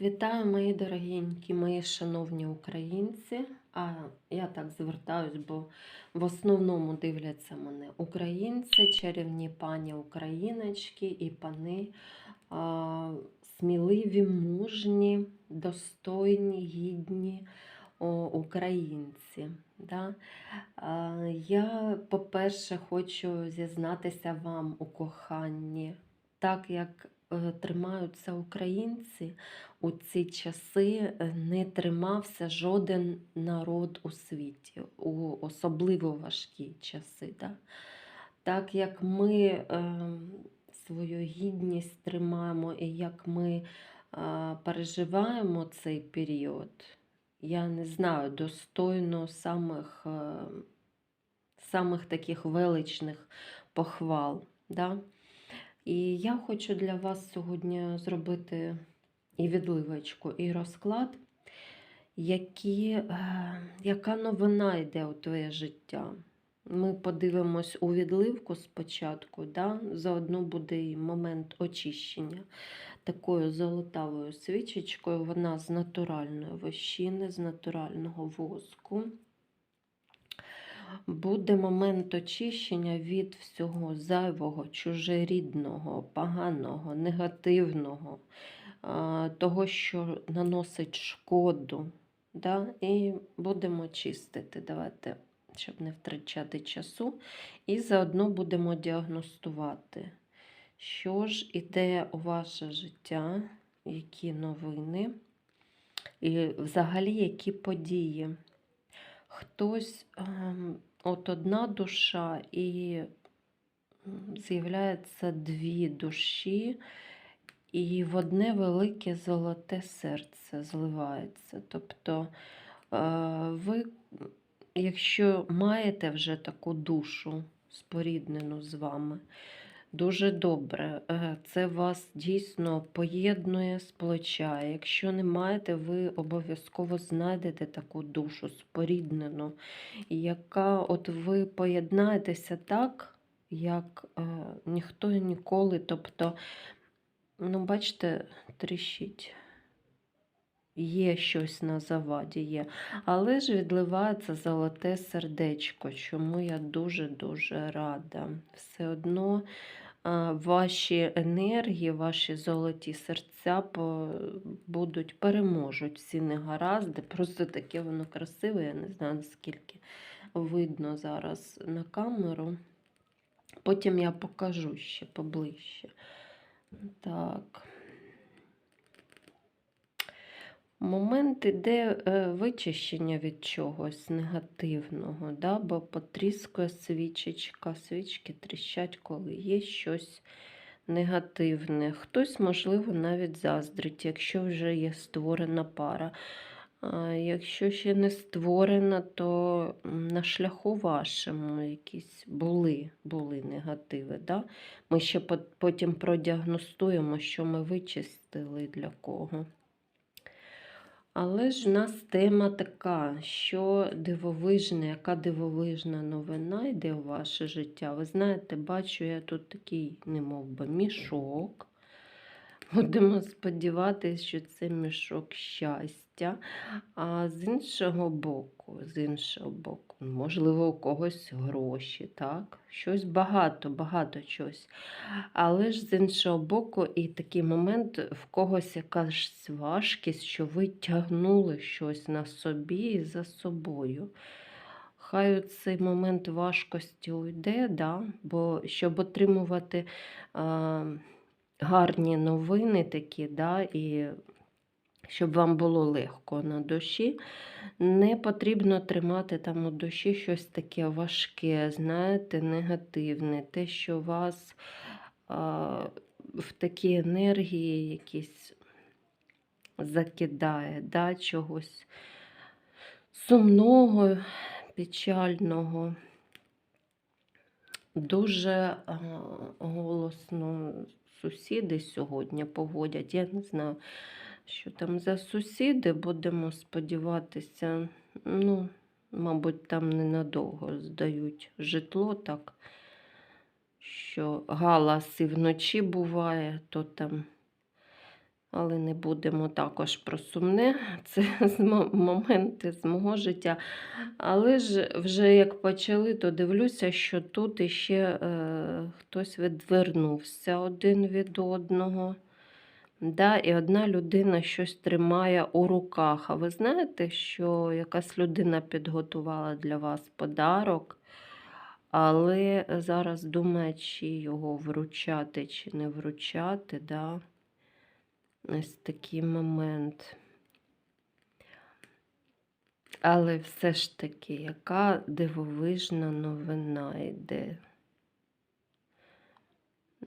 вітаю, мої дорогенькі, мої шановні українці. А я так звертаюсь, бо в основному дивляться мене українці, чарівні пані україночки і пани а, сміливі, мужні, достойні, гідні о, українці. Да? А, я, по-перше, хочу зізнатися вам у коханні, так як тримаються українці у ці часи, е, не тримався жоден народ у світі, у особливо важкі часи. Да? Так як ми е, свою гідність тримаємо і як ми е, переживаємо цей період, я не знаю, достойно самих, е, самих таких величних похвал. Да? І я хочу для вас сьогодні зробити і відливочку, і розклад, які, е, яка новина йде у твоє життя. Ми подивимось у відливку спочатку, да? заодно буде і момент очищення такою золотавою свічечкою. Вона з натуральної вощини, з натурального воску. Буде момент очищення від всього зайвого, чужерідного, поганого, негативного, того, що наносить шкоду. Да? І будемо чистити. Давайте, щоб не втрачати часу. І заодно будемо діагностувати, що ж іде у ваше життя, які новини, і взагалі які події. Хтось, ем, от одна душа, і з'являється дві душі, і в одне велике золоте серце зливається. Тобто, е, ви, якщо маєте вже таку душу споріднену з вами, Дуже добре. Е, Це вас дійсно поєднує, сплочає. Якщо не маєте, ви обов'язково знайдете таку душу споріднену, яка от ви поєднаєтеся так, як е, ніхто ніколи. Тобто, ну, бачите, тріщить. Є щось на заваді, є. Але ж відливається золоте сердечко, чому я дуже-дуже рада. Все одно ваші енергії, ваші золоті серця будуть, переможуть всі негаразди. Просто таке воно красиве, я не знаю, наскільки видно зараз на камеру. Потім я покажу ще поближче. Так. Момент іде е, вичищення від чогось негативного, да? бо потріскує свічечка, свічки тріщать, коли є щось негативне. Хтось, можливо, навіть заздрить, якщо вже є створена пара. А якщо ще не створена, то на шляху вашому якісь були, були негативи. Да? Ми ще потім продіагностуємо, що ми вичистили для кого. Але ж в нас тема така, що дивовижна, яка дивовижна новина йде у ваше життя. Ви знаєте, бачу я тут такий, немов би, мішок. Будемо сподіватися, що це мішок щастя. А з іншого боку, з іншого боку, можливо, у когось гроші, так? Щось багато, багато чогось. Але ж з іншого боку, і такий момент в когось якась важкість, що ви тягнули щось на собі і за собою. Хай цей момент важкості уйде, да? бо щоб отримувати а, гарні новини такі, да? і щоб вам було легко на душі, не потрібно тримати там у душі щось таке важке, знаєте, негативне, те, що вас а, в такі енергії якісь закидає, да, чогось сумного, печального. Дуже голосно сусіди сьогодні поводять. Я не знаю, що там за сусіди. Будемо сподіватися, ну, мабуть, там ненадовго здають житло так, що галас і вночі буває, то там Але не будемо також про сумне. Це моменти з мого життя. Але ж вже як почали, то дивлюся, що тут іще е, хтось відвернувся один від одного. Да, і одна людина щось тримає у руках. А ви знаєте, що якась людина підготувала для вас подарок, але зараз думає, чи його вручати, чи не вручати. Да? Ось такий момент. Але все ж таки, яка дивовижна новина йде.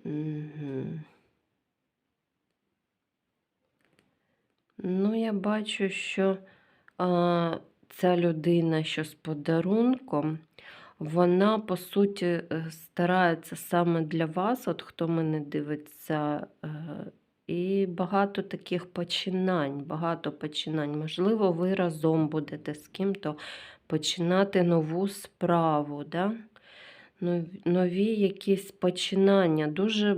Угу. Ну, я бачу, що а, ця людина, що з подарунком, вона, по суті, е, старається саме для вас, от хто мене дивиться, е, і багато таких починань, багато починань. Можливо, ви разом будете з ким-то починати нову справу. Да? Нові якісь починання. Дуже,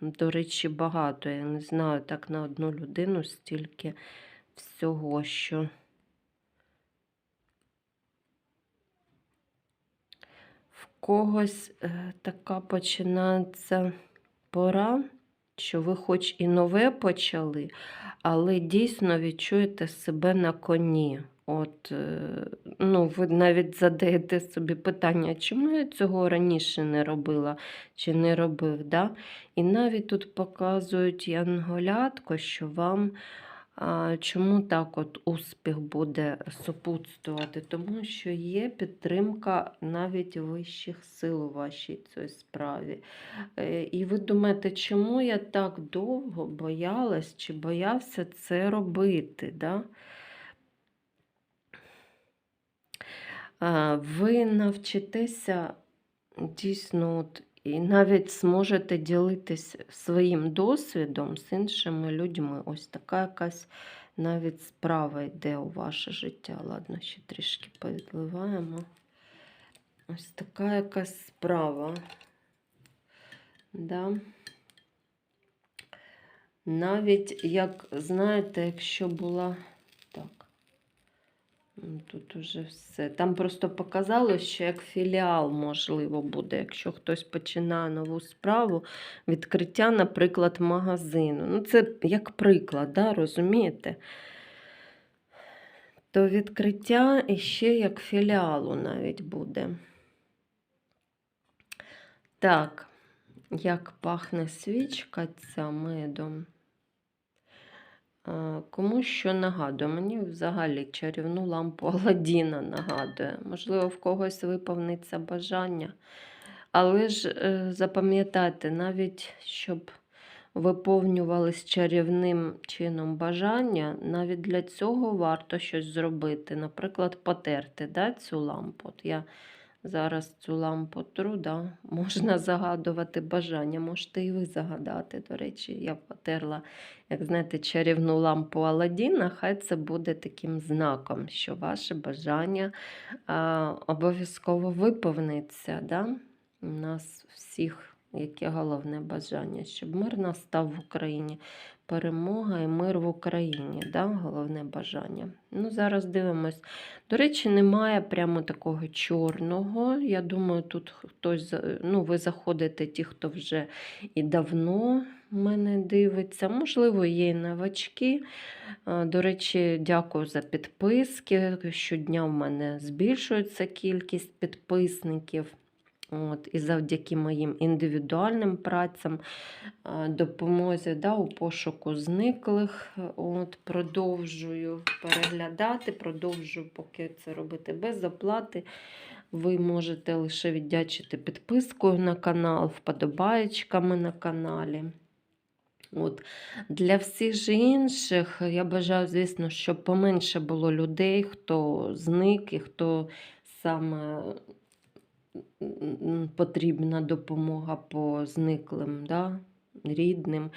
до речі, багато. Я не знаю, так на одну людину стільки всього, що. В когось е, така починається пора, що ви хоч і нове почали, але дійсно відчуєте себе на коні. От, е, ну, ви навіть задаєте собі питання, чому я цього раніше не робила чи не робив. Да? І навіть тут показують янголятко, що вам а, чому так от успіх буде супутствувати? Тому що є підтримка навіть вищих сил у вашій цій справі. Е, І ви думаєте, чому я так довго боялась чи боявся це робити? Да? А, Ви навчитеся дійсно от, і навіть зможете ділитись своїм досвідом з іншими людьми. Ось така якась навіть справа йде у ваше життя. Ладно, ще трішки підливаємо. Ось така якась справа. Да. Навіть, як, знаєте, якщо була. М, Тут уже все. Там просто показало, що як філіал можливо буде, якщо хтось починає нову справу, відкриття, наприклад, магазину. Ну, це як приклад, да, розумієте? То відкриття іще як філіалу навіть буде. Так, як пахне свічка ця медом. Кому що нагадує? Мені взагалі чарівну лампу Аладдіна нагадує. Можливо, в когось виповниться бажання. Але ж е, запам'ятайте, навіть щоб виповнювались чарівним чином бажання, навіть для цього варто щось зробити. Наприклад, потерти да, цю лампу. От я зараз цю лампу тру, да, можна загадувати бажання. Можете і ви загадати. До речі, я потерла як знаєте, чарівну лампу Аладдіна, хай це буде таким знаком, що ваше бажання обов'язково виповниться. Да? У нас всіх яке головне бажання, щоб мир настав в Україні. Перемога і мир в Україні. Да? Головне бажання. Ну, Зараз дивимось. До речі, немає прямо такого чорного. Я думаю, тут хтось, ну, ви заходите, ті, хто вже і давно мене дивиться. Можливо, є і новачки. До речі, дякую за підписки. Щодня в мене збільшується кількість підписників. От, і завдяки моїм індивідуальним працям, а, допомозі да, у пошуку зниклих, от, продовжую переглядати, продовжую поки це робити без оплати. Ви можете лише віддячити підпискою на канал, вподобаєчками на каналі. От. Для всіх же інших я бажаю, звісно, щоб поменше було людей, хто зник і хто саме потрібна допомога по зниклим, да? рідним.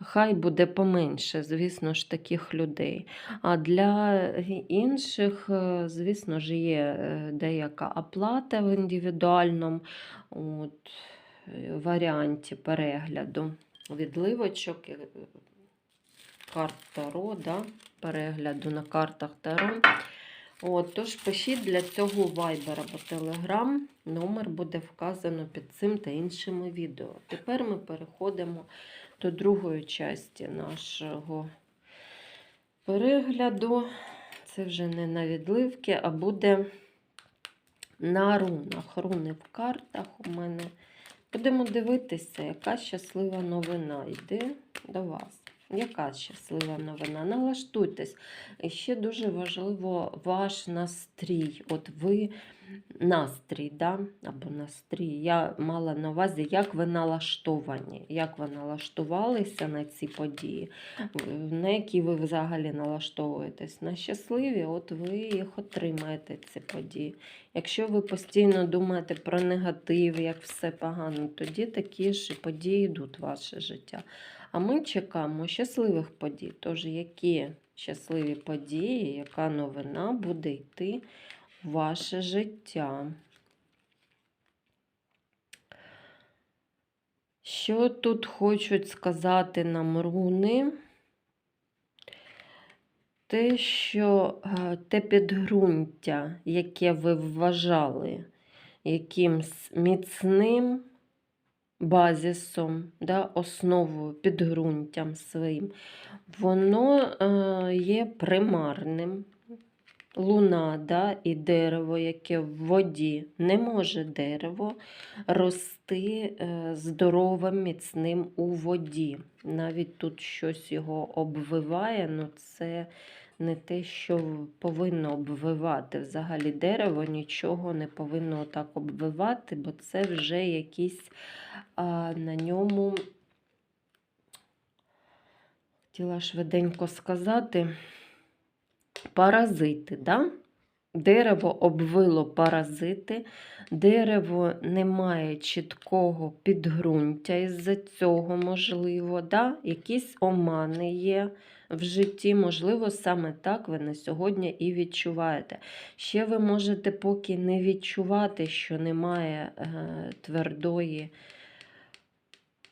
Хай буде поменше, звісно ж, таких людей. А для інших, е, звісно ж, є е, деяка оплата в індивідуальному от, е, варіанті перегляду відливочок. карт Таро, да? перегляду на картах Таро. От, тож пишіть для цього Viber або Telegram. Номер буде вказано під цим та іншими відео. Тепер ми переходимо до другої частини нашого перегляду. Це вже не на відливки, а буде на рунах. Руни в картах у мене. Будемо дивитися, яка щаслива новина йде до вас. Яка щаслива новина? Налаштуйтесь. І ще дуже важливо ваш настрій. От ви настрій, да? або настрій. Я мала на увазі, як ви налаштовані, як ви налаштувалися на ці події, на які ви взагалі налаштовуєтесь. На щасливі, от ви їх отримаєте, ці події. Якщо ви постійно думаєте про негатив, як все погано, тоді такі ж події йдуть в ваше життя. А ми чекаємо щасливих подій. Тож, які щасливі події, яка новина буде йти в ваше життя? Що тут хочуть сказати нам руни? Те, що е, те підґрунтя, яке ви вважали якимсь міцним базисом, да, основою, підґрунтям своїм, воно е, є примарним. Луна да, і дерево, яке в воді, не може дерево рости е, здоровим, міцним у воді. Навіть тут щось його обвиває, ну це не те, що повинно обвивати. Взагалі дерево нічого не повинно так обвивати, бо це вже якісь а, на ньому. Хотіла швиденько сказати, паразити, да? Дерево обвило паразити, дерево не має чіткого підґрунтя із-за цього, можливо, да? якісь омани є в житті, можливо, саме так ви на сьогодні і відчуваєте. Ще ви можете поки не відчувати, що немає е, твердої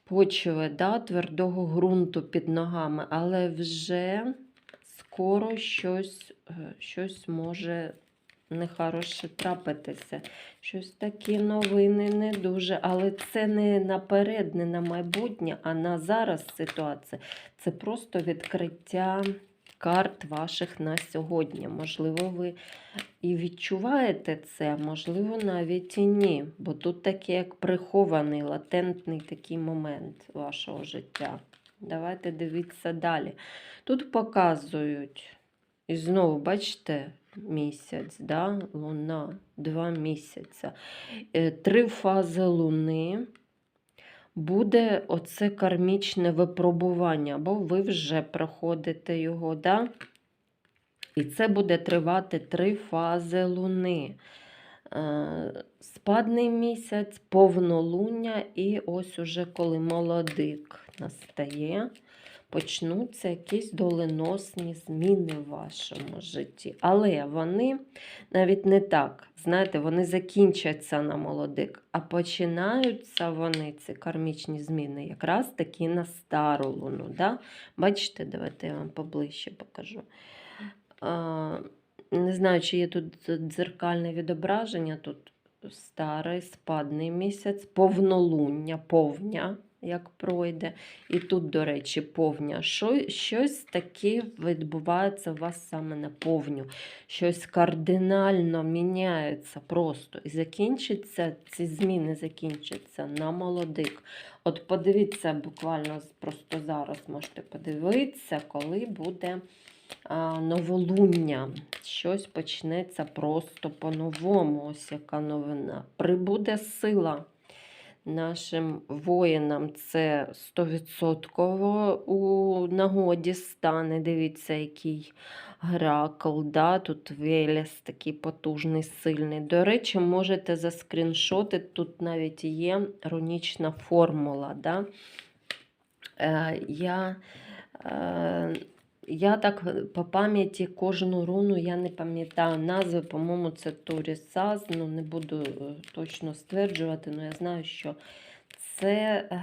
почви, да, твердого ґрунту під ногами, але вже скоро щось, е, щось може нехороше трапитися. Щось такі новини не дуже, але це не наперед, не на майбутнє, а на зараз ситуація. Це просто відкриття карт ваших на сьогодні. Можливо, ви і відчуваєте це, можливо, навіть і ні. Бо тут такий як прихований, латентний такий момент вашого життя. Давайте дивитися далі. Тут показують, і знову, бачите, місяць, да? луна, два місяця. Е, Три фази луни. Буде оце кармічне випробування, бо ви вже проходите його, да? І це буде тривати три фази луни. Е, Спадний місяць, повнолуння, і ось уже коли молодик настає, почнуться якісь доленосні зміни в вашому житті. Але вони навіть не так. Знаєте, вони закінчаться на молодик, а починаються вони, ці кармічні зміни, якраз таки на стару луну. Да? Бачите, давайте я вам поближче покажу. Не знаю, чи є тут дзеркальне відображення. Тут старий спадний місяць, повнолуння, повня, як пройде. І тут, до речі, повня. Що, щось таке відбувається у вас саме на повню. Щось кардинально міняється просто. І закінчиться, ці зміни закінчаться на молодик. От подивіться, буквально просто зараз можете подивитися, коли буде новолуння. Щось почнеться просто по-новому. Ось яка новина. Прибуде сила нашим воїнам. Це 100% у нагоді стане. Дивіться, який гракл. Да? Тут Велес такий потужний, сильний. До речі, можете заскріншотити, тут навіть є рунічна формула. Да? Е, я е, я так е, по пам'яті кожну руну я не пам'ятаю. Назви, по-моєму, це Торісаз, ну не буду е, точно стверджувати, але я знаю, що це е,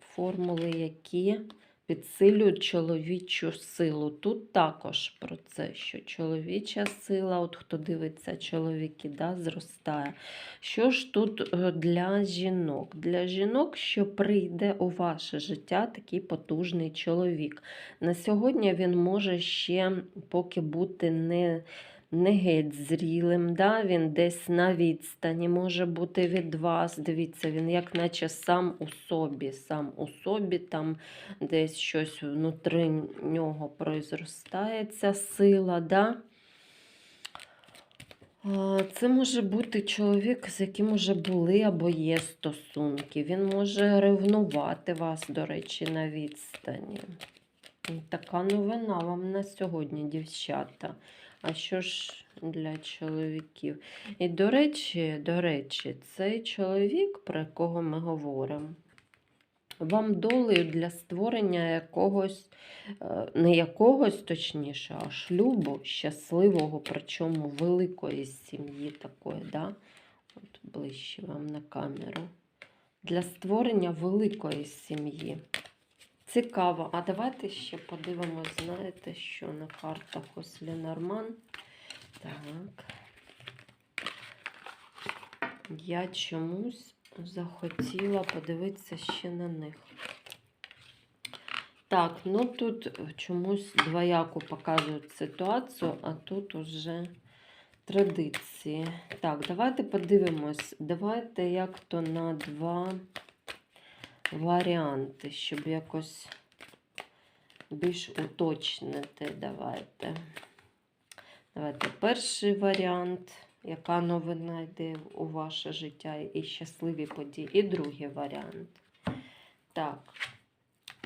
формули, які підсилюють чоловічу силу. Тут також про це, що чоловіча сила, от хто дивиться, чоловіки, да, зростає. Що ж тут е, для жінок? Для жінок, що прийде у ваше життя такий потужний чоловік. На сьогодні він може ще поки бути не не геть зрілим, да? він десь на відстані може бути від вас. Дивіться, він як наче сам у собі, сам у собі, там десь щось внутри нього ця сила. Да? Це може бути чоловік, з яким уже були або є стосунки. Він може ревнувати вас, до речі, на відстані. Така новина вам на сьогодні, дівчата. А що ж для чоловіків? І до речі, до речі, цей чоловік, про якого ми говоримо, вам долею для створення якогось, е, не якогось точніше, а шлюбу щасливого, причому великої сім'ї такої, да? От ближче вам на камеру. Для створення великої сім'ї. Цікаво. А давайте ще подивимось, знаєте, що на картах ось Ленорман. Так. Я чомусь захотіла подивитися ще на них. Так, ну тут чомусь двояко показують ситуацію, а тут уже традиції. Так, давайте подивимось. Давайте як то на два варіанти, щоб якось більш уточнити. Давайте. Давайте перший варіант, яка новина йде у ваше життя і щасливі події. І другий варіант. Так,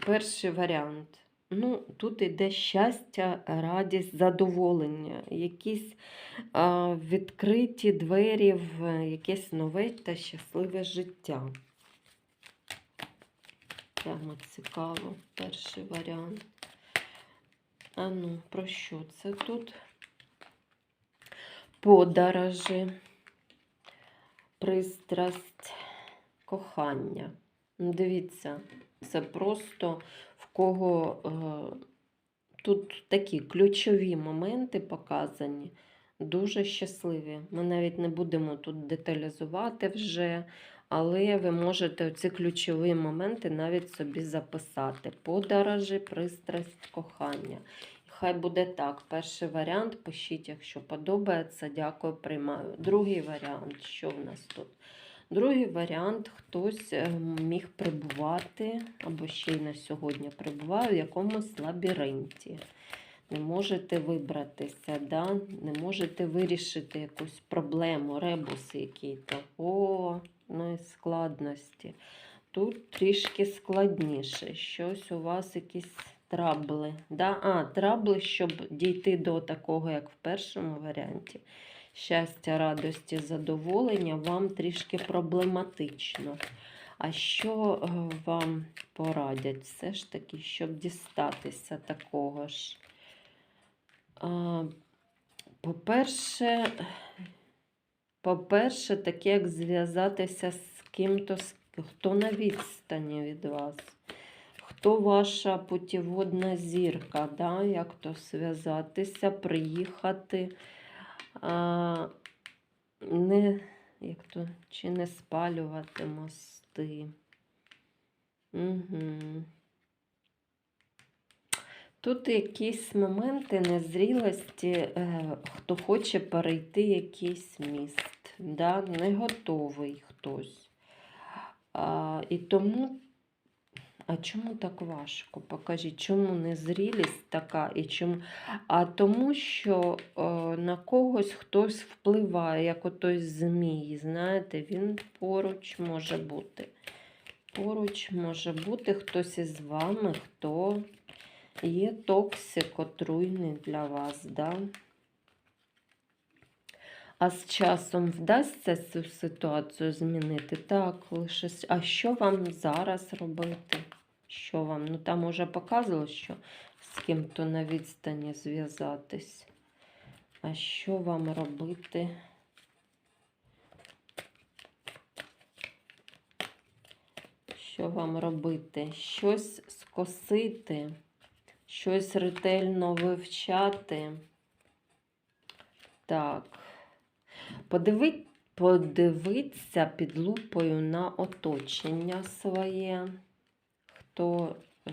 перший варіант. Ну, тут йде щастя, радість, задоволення, якісь а, відкриті двері в якесь нове та щасливе життя. Прямо цікаво, перший варіант. А ну, про що це тут? Подорожі, пристрасть, кохання. Ну, Дивіться, це просто в кого е, тут такі ключові моменти показані, дуже щасливі. Ми навіть не будемо тут деталізувати вже, але ви можете ці ключові моменти навіть собі записати. Подорожі, пристрасть, кохання. Хай буде так. Перший варіант пишіть, якщо подобається. Дякую, приймаю. Другий варіант, що в нас тут? Другий варіант, хтось е, міг прибувати, або ще й на сьогодні прибуває в якомусь лабіринті. Не можете вибратися, да? не можете вирішити якусь проблему, ребус який-то. О, ну і складності. Тут трішки складніше. Щось у вас якісь трабли. Да? А, трабли, щоб дійти до такого, як в першому варіанті. Щастя, радості, задоволення вам трішки проблематично. А що е, вам порадять? Все ж таки, щоб дістатися такого ж? По-перше, по-перше, таке, як зв'язатися з ким-то, хто на відстані від вас. Хто ваша путіводна зірка, да? як то зв'язатися, приїхати, а, не, як то, чи не спалювати мости. Угу. Тут якісь моменти незрілості, е, хто хоче перейти якийсь міст, да? не готовий хтось. А, і тому, а чому так важко? Покажіть, чому незрілість така і чому? А тому, що е, на когось хтось впливає, як отой змій, знаєте, він поруч може бути. Поруч може бути хтось із вами, хто є токсик отруйний для вас, да? А з часом вдасться цю ситуацію змінити? Так, лише. А що вам зараз робити? Що вам? Ну там уже показувало, що з ким-то на відстані зв'язатись. А що вам робити? Що вам робити? Щось з косити, щось ретельно вивчати. Так. Подиви... Подивитися під лупою на оточення своє, хто е,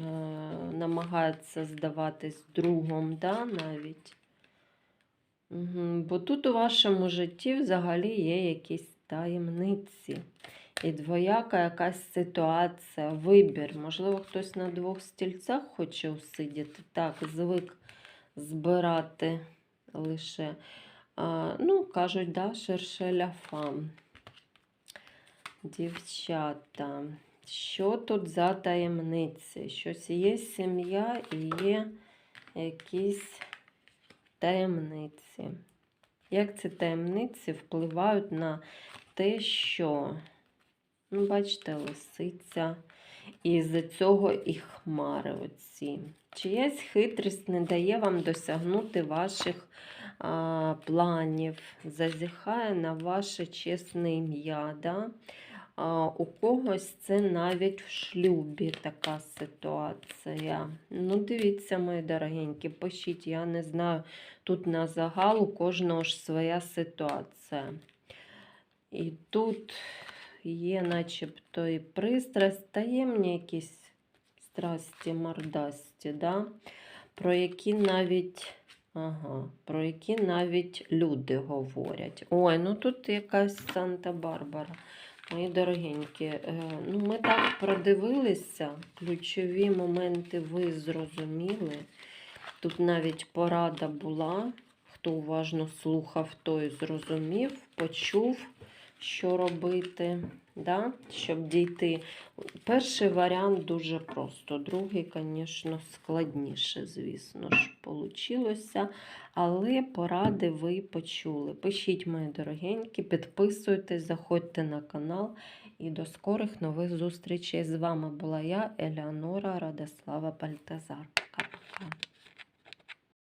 намагається здаватись другом, да, навіть. Угу. Бо тут у вашому житті взагалі є якісь таємниці. І двояка якась ситуація, вибір. Можливо, хтось на двох стільцях хоче усидіти. Так, звик збирати лише. А, ну, кажуть, да, шершеля фам. Дівчата. Що тут за таємниці? Щось є сім'я і є якісь таємниці. Як ці таємниці впливають на те, що, ну, бачите, лисиця, і з-за цього і хмари оці. Чиясь хитрість не дає вам досягнути ваших а, планів, зазіхає на ваше чесне ім'я. Да? У когось це навіть в шлюбі така ситуація. Ну, дивіться, мої дорогенькі, пишіть, я не знаю, тут на загал у кожного ж своя ситуація. І тут є начебто і пристрасть, таємні якісь страсті, мордасті, да? про які навіть. Ага, про які навіть люди говорять. Ой, ну тут якась Санта-Барбара. Мої дорогенькі, е, ну ми так продивилися, ключові моменти ви зрозуміли. Тут навіть порада була. Хто уважно слухав, той зрозумів, почув, що робити, да? щоб дійти. Перший варіант дуже просто, другий, звісно, складніше, звісно ж, получилося. Але поради ви почули. Пишіть, мої дорогенькі, підписуйтесь, заходьте на канал. І до скорих нових зустрічей. З вами була я, Елеонора Радислава Бальтазар. Пока-пока.